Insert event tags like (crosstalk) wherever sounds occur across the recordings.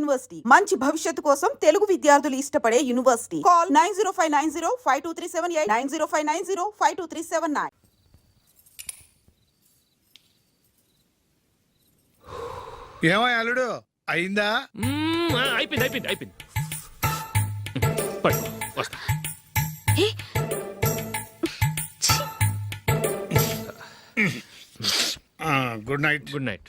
University. మంచి భవిష్యత్తు కోసం తెలుగు విద్యార్థులు ఇష్టపడే university. Call nine zero five nine zero five two three seven eight nine zero five nine zero five two three seven nine. ఏమో అల్లుడు అయిందా? అయిపోయింది అయిపోయింది అయిపోయింది. వస్తా. ఆ, గుడ్ నైట్. Good night.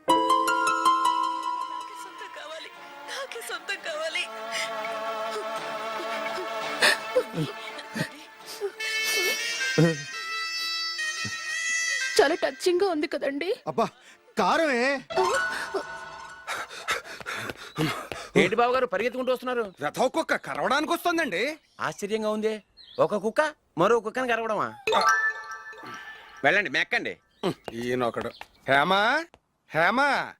చాలా టచింగ్గా ఉంది కదండి. అబ్బా కారమే. ఏంటి బాబు గారు పరిగెత్తుకుంటూ వస్తున్నారు? రథం కుక్క కరవడానికి వస్తుందండి. ఆశ్చర్యంగా ఉంది. ఒక కుక్క మరో కుక్కని కరవడమా? వెళ్ళండి మెక్కండి. ఈయనొకడు. హేమా హేమా.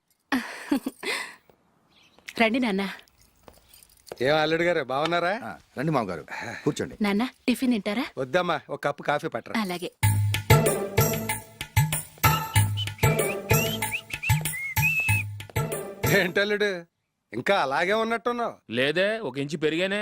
రండి నాన్న. ఏం అల్లుడు గారు బాగున్నారా? ఆ, రండి మామగారు కూర్చోండి. నాన్న టిఫిన్ తింటారా? వద్దమ్మా ఒక కప్పు కాఫీ పట్టరా. అలాగే. ఏంటల్లుడు ఇంకా అలాగే ఉన్నట్టున్నావు. లేదే ఒక ఇంచు పెరిగానే.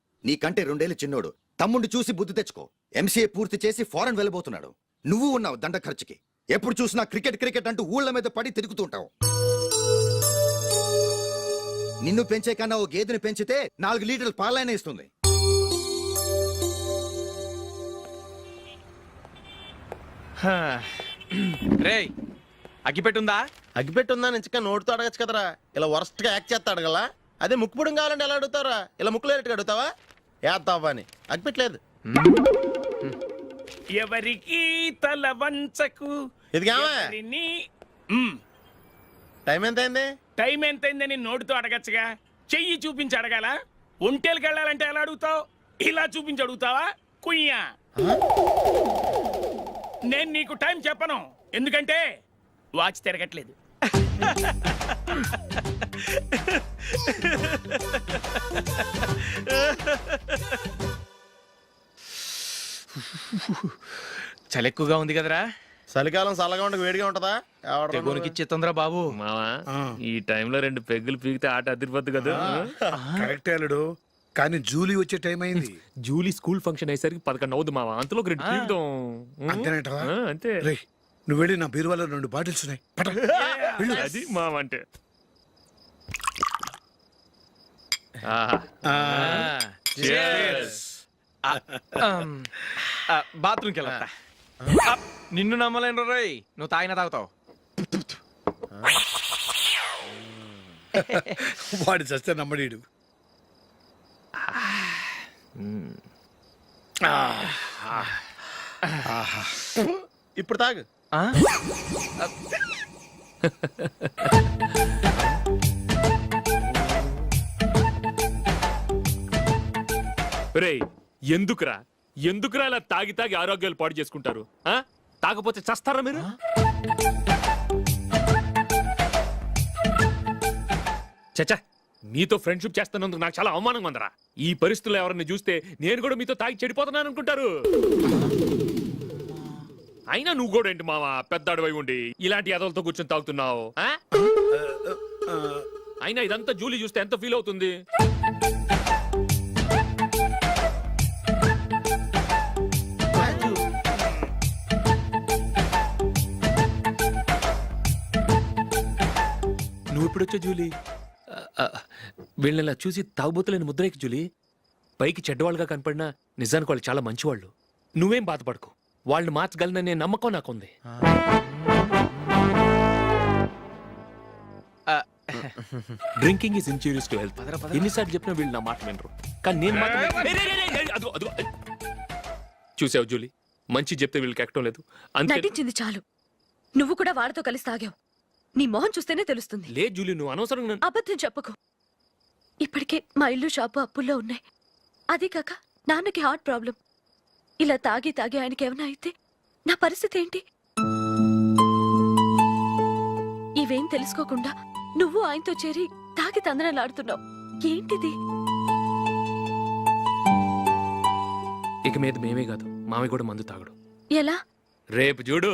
నీకంటే రెండేళ్ళు చిన్నోడు. తమ్ముడు చూసి బుద్ధి తెచ్చుకో. ఎంసీఏ పూర్తి చేసి ఫారెన్ వెళ్ళబోతున్నాడు. నువ్వు ఉన్నావు దండ ఖర్చుకి. ఎప్పుడు చూసినా క్రికెట్ క్రికెట్ అంటూ ఊళ్ళ మీద పడి తిరుగుతూ ఉంటావు. నిన్ను పెంచే కన్నా ఓ గేదెని పెంచితే నాలుగు లీటర్లు పాలైన ఇస్తుంది. రేయ్ అగ్గిపెట్టుందా? అగ్గిపెట్టుందా నుంచి నోటితో అడగచ్చు కదరా. ఇలా వరస్ట్గా యాక్ట్ చేస్తా అడగలా అదే ముక్కుపుడం కావాలంటే ఎలా అడుగుతారా ఇలా ముక్కులేటట్టు అడుగుతావా? ఏత్తావా అని అగ్గిపెట్టలేదు. ఎవరికి తల వంచకు ఎవరిని? మ్మ్. టైం ఎంత అయింది టైం ఎంతైందని నోటితో అడగచ్చుగా. చెయ్యి చూపించి అడగాల? ఒంటేలకు వెళ్ళాలంటే ఎలా అడుగుతావు? ఇలా చూపించి అడుగుతావా? కుయ్యా. నేను నీకు టైం చెప్పను. ఎందుకంటే వాచ్ తిరగట్లేదు. (laughs) చలి ఎక్కువగా ఉంది కదరా. చలికాలం చల్లగా ఉండక వేడిగా ఉంటదా? తెగునికి ఇచ్చేతుందిరా బాబు. మావా ఈ టైంలో రెండు పెగ్గులు పీకితే ఆట అదిరిపోద్దు కదా. కరెక్ట్ అల్లుడు. కానీ జూలీ వచ్చే టైం అయింది. జూలీ స్కూల్ ఫంక్షన్ అయ్యేసరికి పదకొండు అవుదు మావా. అంతలో ఒక రెండు ఆ, అంతే. రే నువ్వు వెళ్ళి నా బీరువాలో రెండు బాటిల్స్ ఉన్నాయి. పట. వెళ్ళు. అది మావ అంటే ఆహా. ఆ, Cheers. బాత్రూమ్కి వెళ్ళా నిన్ను నమ్మలేను రోయ్. నువ్వు తాగినా తాగుతావు. వాడు చస్తే నమ్మడీడు. ఇప్పుడు తాగు. (laughs) రే ఎందుకురా? ఎందుకురా ఇలా తాగి తాగి ఆరోగ్యాలు పాడు చేసుకుంటారు? ఆ? తాగపోతే చస్తారా మీరు? చచ్చా మీతో ఫ్రెండ్షిప్ చేస్తున్నందుకు నాకు చాలా అవమానంగా ఉందరా. ఈ పరిస్థితుల్లో ఎవరిని చూస్తే నేను కూడా మీతో తాగి చెడిపోతున్నాను అనుకుంటారు. అయినా నువ్వు కూడా ఏంటి మావా? పెద్ద అడవై ఉండి ఇలాంటి ఎదలతో కూర్చొని తాగుతున్నావు ఆ? అయినా ఇదంతా జూలీ చూస్తే ఎంత ఫీల్ అవుతుంది? నువ్వు ఎప్పుడొచ్చావు జూలీ? ఆ, ఆ, వీళ్ళని ఇలా చూసి తాగుబోతులేని ముద్రేకి జూలీ పైకి చెడ్డవాళ్ళుగా కనపడినా నిజానికి వాళ్ళు చాలా మంచివాళ్ళు. నువ్వేం బాధపడకు. వాళ్ళని మార్చగలననే నమ్మకం నాకుంది. Drinking is injurious to health ఎన్నిసార్లు చెప్పినా వీళ్ళు నా మాట వినరు. కానీ నేను మాత్రం అదిగో, అదిగో. చూసావు జూలీ? మంచి చెప్తే వీళ్ళకి ఎక్కడం లేదు. అంతే నటించింది చాలు. నువ్వు కూడా వాడితో కలిసి తాగావు. నీ మొహం చూస్తేనే తెలుస్తుంది. లే జూలీ నువ్వు అనవసరంగా నన్ను- అబద్ధం చెప్పకు. ఇప్పటికే మా ఇల్లు షాపు అప్పుల్లో ఉన్నాయి. అదే కాక నాన్నకి హార్ట్ ప్రాబ్లం. ఇలా తాగి తాగి ఆయనకి ఏమైనా అయితే నా పరిస్థితి ఏంటి? ఇవేం తెలుసుకోకుండా నువ్వు ఆయనతో చేరి తాగి తందనలాడుతున్నావు ఏంటిది? ఇక మీద మేమే కాదు మామి కూడా మందు తాగడు. ఎలా? రేపు చూడు.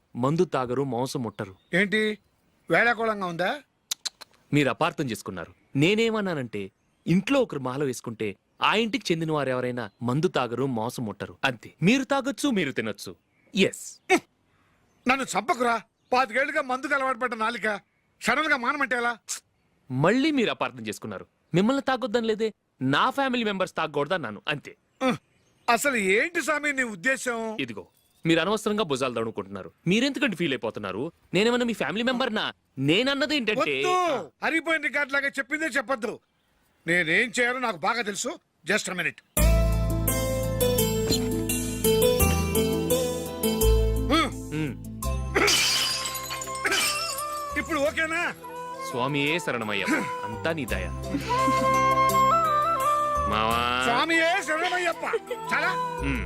మందు తాగరు మాంసం ముట్టరు. ఏంటి? వేళాకోళంగా ఉందా? మీరు అపార్థం చేసుకున్నారు. నేనేమన్నానంటే ఇంట్లో ఒకరు మాల వేసుకుంటే ఆ ఇంటికి చెందిన వారు ఎవరైనా మందు తాగరు మాంసం ముట్టరు. అంతే. మీరు తాగొచ్చు మీరు తినొచ్చు. ఎస్ నన్ను చంపకురా. పాతికేళ్ళుగా మందుకు అలవాటు పడ్డ నాలిక. సడన్గా మానమంటే ఎలా? మళ్ళీ మీరు అపార్థం చేసుకున్నారు. మిమ్మల్ని తాగొద్దని లేదే నా ఫ్యామిలీ మెంబర్స్ తాగకూడదన్నాను. అంతే. అసలు ఏంటి స్వామి నీ ఉద్దేశం? ఇదిగో మీరు అనవసరంగా భుజాలు దడుకుంటున్నారు మీరెందుకంటే ఫీల్ అయిపోతున్నారు? నేనేమన్నా మీ ఫ్యామిలీ మెంబర్ నా నేనన్నది ఏంటంటే వద్దు! హరిపోయిన రికార్డ్ లాగా చెప్పిందే చెప్పొద్దు. నేనేం చేయాలో నాకు బాగా తెలుసు. జస్ట్ మినిట్ ఉమ్, ఇప్పుడు ఓకేనా? స్వామియే శరణమయ్య. అంతా నీ దయ. మావా. స్వామియే శరణమయ్యప్ప. చాలా? ఉమ్.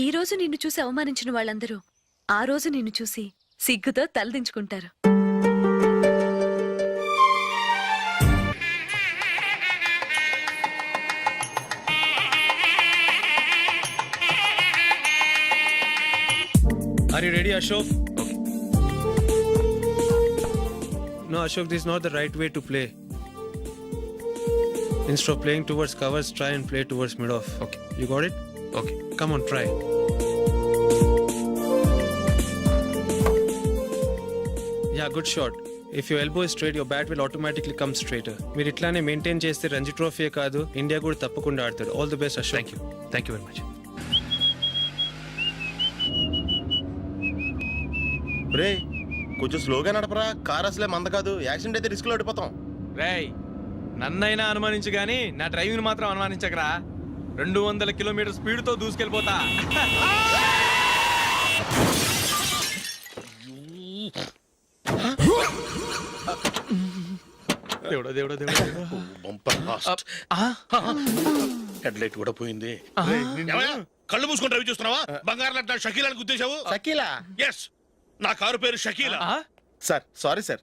ఈ రోజు నిన్ను చూసి అవమానించిన వాళ్ళందరూ ఆ రోజు నిన్ను చూసి సిగ్గుతో తలదించుకుంటారు Are you ready, Ashok? No, Ashok, this is not the right way to play. Instead of playing towards covers, try and play towards mid off. Okay. You got it? Okay Come on, try. Yeah, good shot. If your elbow is straight, your bat will automatically come straighter. మీరు ఇట్లానే maintain చేస్తే Ranji trophy కాదు India కూడా తప్పకుండా ఆడతాడు. All the best Ashok thank you thank you very much రే కొంచెం స్లోగా నడపరా. Car అసలే మంద కాదు. యాక్సిడెంట్ అయితే రిస్క్లో ఓడిపోతాం. రేయ్ నన్నైనా అనుమానించు గాని నా డ్రైవింగ్ మాత్రం అనుమానించకరా. రెండు వందల కిలోమీటర్ స్పీడ్తో దూసుకెళ్ళిపోతా. దేవుడా దేవుడా దేవుడా. బంపర్ లాస్ట్ హెడ్ లైట్ కూడా పోయింది. కళ్ళు మూసుకొని రవి చూస్తున్నావా? బంగారం లాంటి షకీలాని గుద్దేశావు? షకీలా? ఎస్ నా కారు పేరు Shakeela. Sir sorry sir.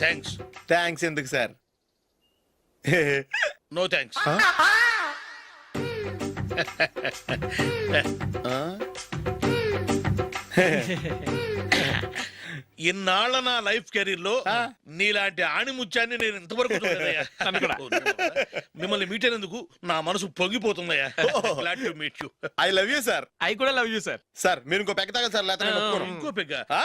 Thanks thanks ఎందుకు సార్? నో థ్యాంక్స్ (laughs) ఇన్నాళ్ళ నా లైఫ్ కెరీర్లో నీలాంటి ఆణిముత్యాన్ని నేను ఇంతవరకు చూడలేదయ్యా. మిమ్మల్ని మీట్ అయినందుకు నా మనసు పొంగిపోతుందయ్యా. Glad to meet you I love you sir I కూడా లవ్ యూ సార్ సార్ మీరు ఇంకో పెక్క సార్ లేకపోతే నేను ఒప్పుకోను. ఇంకో పెగ్గ. ఆ.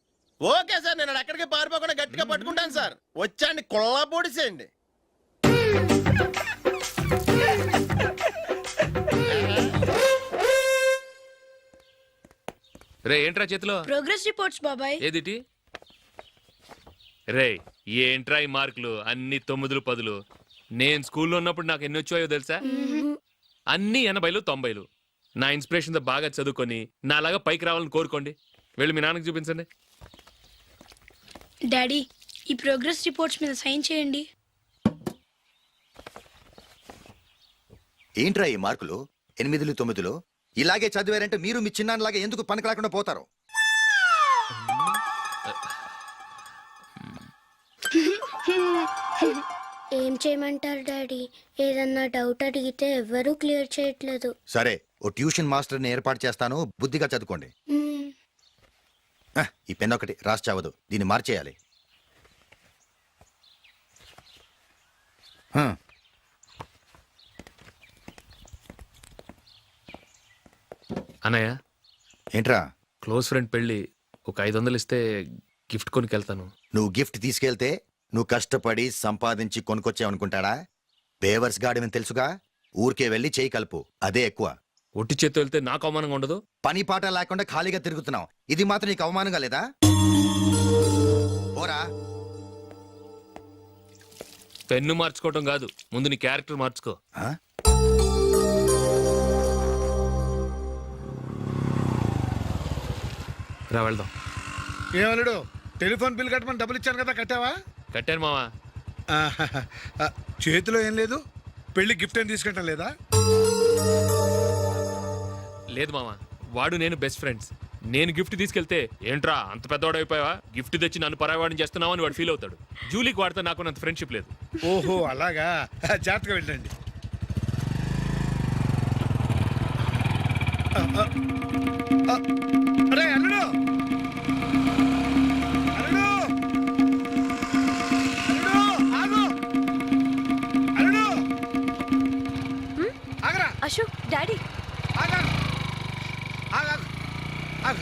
ఓకే సార్ నేను ఎక్కడికి పారిపోకుండా గట్టిగా పట్టుకుంటాను సార్. వచ్చాండి కుళ్ళ పొడిసేయండి రే ఏంట్రా చేతిలో? ప్రోగ్రెస్ రిపోర్ట్స్ బాబాయ్. ఏదిటి? రే ఏంట్రా ఈ మార్కులు? అన్ని తొమ్మిదిలు పదులు. నేను స్కూల్లో ఉన్నప్పుడు నాకు ఎన్ని వచ్చాయో తెలుసా? అన్ని ఎనభైలు తొంభైలు. నా ఇన్స్పిరేషన్తో బాగా చదువుకొని నాలాగా పైకి రావాలని కోరుకోండి. వెళ్ళి మీ నాన్నకి చూపించండి. డాడీ ఈ ప్రోగ్రెస్ రిపోర్ట్స్ మీద సైన్ చేయండి. ఏంట్రా ఈ మార్కులు? ఎనిమిదిలు తొమ్మిదిలు? ఇలాగే చదివారంటే మీరు మీ చిన్నాన్నలాగా ఎందుకు పనికి రాకుండా పోతారు? ఏం చేయమంటారు డాడీ? ఏదన్నా డౌట్ అడిగితే ఎవ్వరూ క్లియర్ చేయట్లేదు. సరే ఓ ట్యూషన్ మాస్టర్ని ఏర్పాటు చేస్తాను. బుద్ధిగా చదువుకోండి. ఈ పెన్ ఒకటి రాసి చావదు. దీన్ని మార్చేయాలి. అన్నయ్య? ఏంట్రా? క్లోజ్ ఫ్రెండ్ పెళ్ళి ఒక ఐదు వందలు ఇస్తే గిఫ్ట్ కొనుకెళ్తాను. నువ్వు గిఫ్ట్ తీసుకెళ్తే నువ్వు కష్టపడి సంపాదించి కొనుక్కొచ్చావనుకుంటాడా? బేవర్స్ గాడివని తెలుసుగా? ఊరికే వెళ్ళి చేయి కలుపు. అదే ఎక్కువ. ఒట్టి చేత్తో వెళ్తే నాకు అవమానంగా ఉండదు? పని పాట లేకుండా ఖాళీగా తిరుగుతున్నావు. ఇది మాత్రం నీకు అవమానంగా లేదా? పోరా. పెన్ను మార్చుకోవటం కాదు. ముందు నీ క్యారెక్టర్ మార్చుకో. ఆ? రా వెళ్దాం. ఏమలుడు టెలిఫోన్ బిల్ కట్టమని డబ్బులు ఇచ్చాను కదా కట్టావా? కట్టాను మావా. ఆహాహా. ఆ, చేతిలో ఏం లేదు? పెళ్ళి గిఫ్ట్ ఏం తీసుకుంటాం లేదా? లేదు మావా వాడు నేను బెస్ట్ ఫ్రెండ్స్ నేను గిఫ్ట్ తీసుకెళ్తే ఏంట్రా అంత పెద్దవాడు అయిపోయావా గిఫ్ట్ తెచ్చి నన్ను పరాయవాడిని చేస్తున్నావు? అని వాడు ఫీల్ అవుతాడు. జూలీకి వాడితే నాకు అంత ఫ్రెండ్షిప్ లేదు. ఓహో అలాగా? జాగ్రత్తగా వెళ్ళండి. ఆ, ఆ, ఆ, అరే అల్లుడు! అల్లుడు! అల్లుడు ఆగు! అల్లుడు! ఆగరా! అశోక్ డాడీ ఆగాగు ఆగాగు ఆగు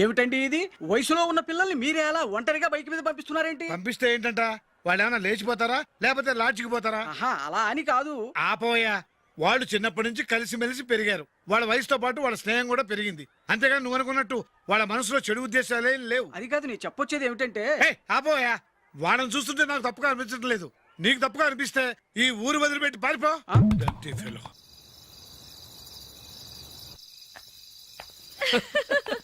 ఏమిటండి ఇది? వయసులో ఉన్న పిల్లల్ని మీరే అలా ఒంటరిగా బైక్ మీద పంపిస్తున్నారేంటి? పంపిస్తే ఏంటంట? వాళ్ళు ఏమైనా లేచిపోతారా? లేకపోతే లాడ్జికి పోతారా? ఆహా అలా అని కాదు. ఆపోయా వాళ్ళు చిన్నప్పటి నుంచి కలిసిమెలిసి పెరిగారు. వాళ్ళ వయసుతో పాటు వాళ్ళ స్నేహం కూడా పెరిగింది. అంతేగాని నువ్వు అనుకున్నట్టు వాళ్ళ మనసులో చెడు ఉద్దేశాలేం లేవు. అది కాదు నేను చెప్పొచ్చేది ఏమిటంటే ఏయ్, ఆపోయా వాళ్ళని చూస్తుంటే నాకు తప్పుగా అనిపించడం లేదు. నీకు తప్పుగా అనిపిస్తే ఈ ఊరు వదిలిపెట్టి పారిపో. Dirty fellow. (laughs)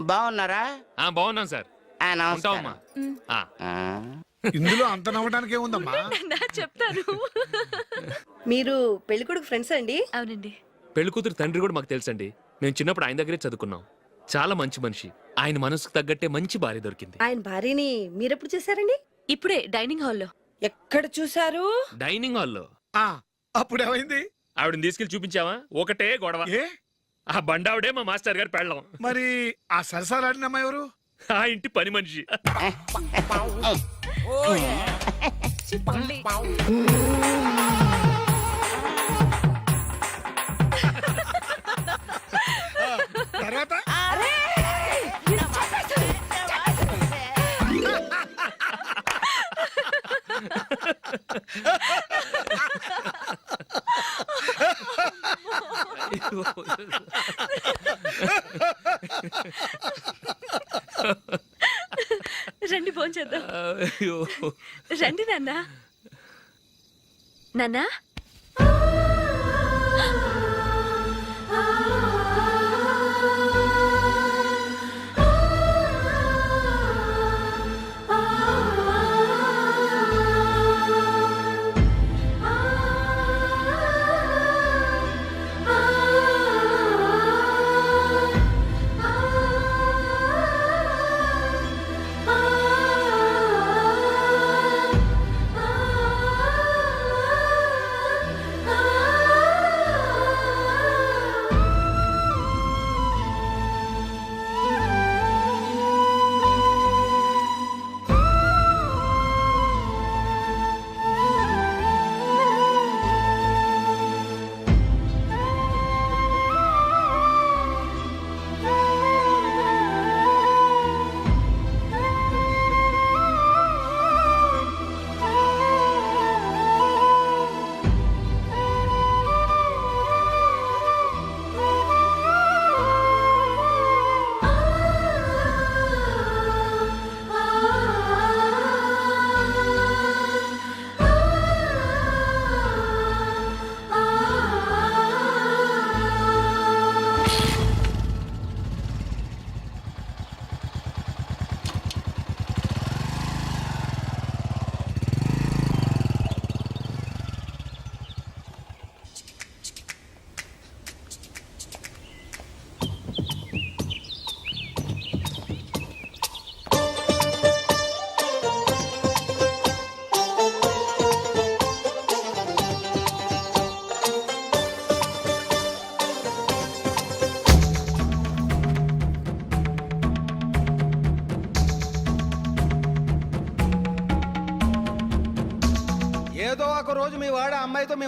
బాగున్నారా? ఆ బాగున్నాం సార్. ఆ, ఉంటావమ్మా? ఆ, ఆ, ఇందులో అంత నవ్వడానికి ఏముందమ్మా? నా చెప్తాను మీరు పెళ్ళికొడుకు ఫ్రెండ్స్ అండి? అవునండి. పెళ్ళి కూతురు తండ్రి కూడా మాకు తెలుసండి. మేము చిన్నప్పుడు ఆయన దగ్గరే చదువుకున్నాం. చాలా మంచి మనిషి. ఆయన మనసుకు తగ్గట్టే మంచి భార్య దొరికింది. ఆయన భార్యని మీరెప్పుడు చూసారండి? ఇప్పుడే డైనింగ్ హాల్లో. ఎక్కడ చూసారు డైనింగ్ హాల్లో? ఆ, అప్పుడు ఏమైంది ఆవిడని తీసుకెళ్ళి చూపించావా? ఒకటే గొడవ. ఏ? ఆ బండావిడే మా మాస్టర్ గారు పెళ్ళం. మరి ఆ సరసాలాడిన అమ్మాయి ఎవరు? ఆ ఇంటి పని మనిషి. తర్వాత? (laughs) రండి ఫోన్ చేద్దాం. అయ్యో. రండి నాన్న. నాన్నా?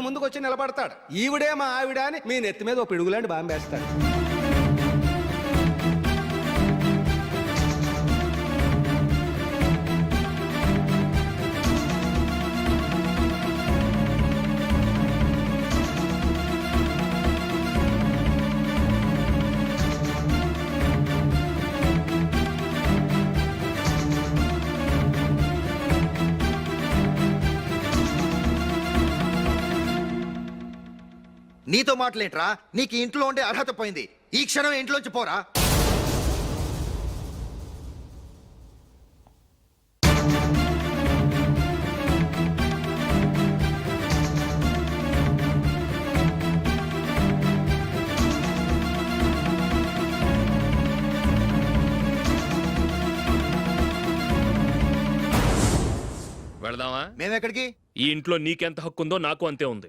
మీ ముందుకు వచ్చి నిలబడతాడు. ఈవిడే మా ఆవిడ అని మీ నెత్తి మీద ఓ పిడుగులాంటి బాంబేస్తాడు. నీతో మాటలేంట్రా నీకు ఇంట్లో ఉండే అర్హత పోయింది. ఈ క్షణం ఇంట్లోంచి పోరా. వెళదామా? మేమెక్కడికి? ఈ ఇంట్లో నీకెంత హక్కు ఉందో నాకు అంతే ఉంది.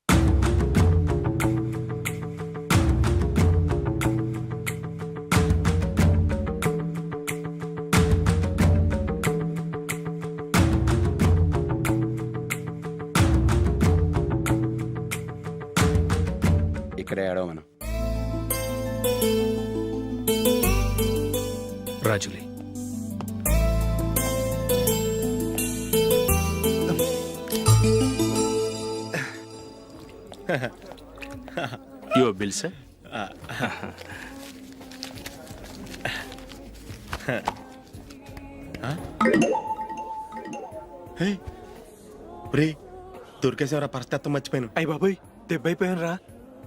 ఇక్కడే మనం రాజులే యువర్ బిల్ సార్ రే దొరికేసేవరా పరిస్థితి మర్చిపోయాను. అయ్య బాబాయ్ దెబ్బైపోయాను రా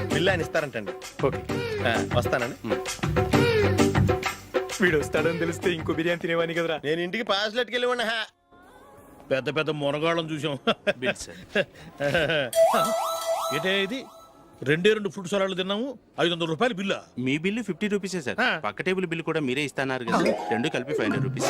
బిల్ ఆయన ఇస్తారంటండి. ఓకే. ఆ, వస్తానండి. వీడు వస్తాడని తెలిస్తే ఇంకో బిర్యానీ తినేవాని కదరా. నేను ఇంటికి పాస్లెట్కి వెళ్ళి ఉన్నా పెద్ద పెద్ద మునగాళ్ళం చూసాం ఏంటే ఇది? రెండే రెండు ఫ్రూట్ సలాడ్లు తిన్నాము ఐదు వందల రూపాయలు బిల్లా. మీ బిల్లు ఫిఫ్టీ రూపీసే సార్. ఆ. పక్క టేబుల్ బిల్ కూడా మీరే ఇస్తాన్నారు కదా. రెండు కలిపి ఫైవ్ హండ్రెడ్ రూపీస్.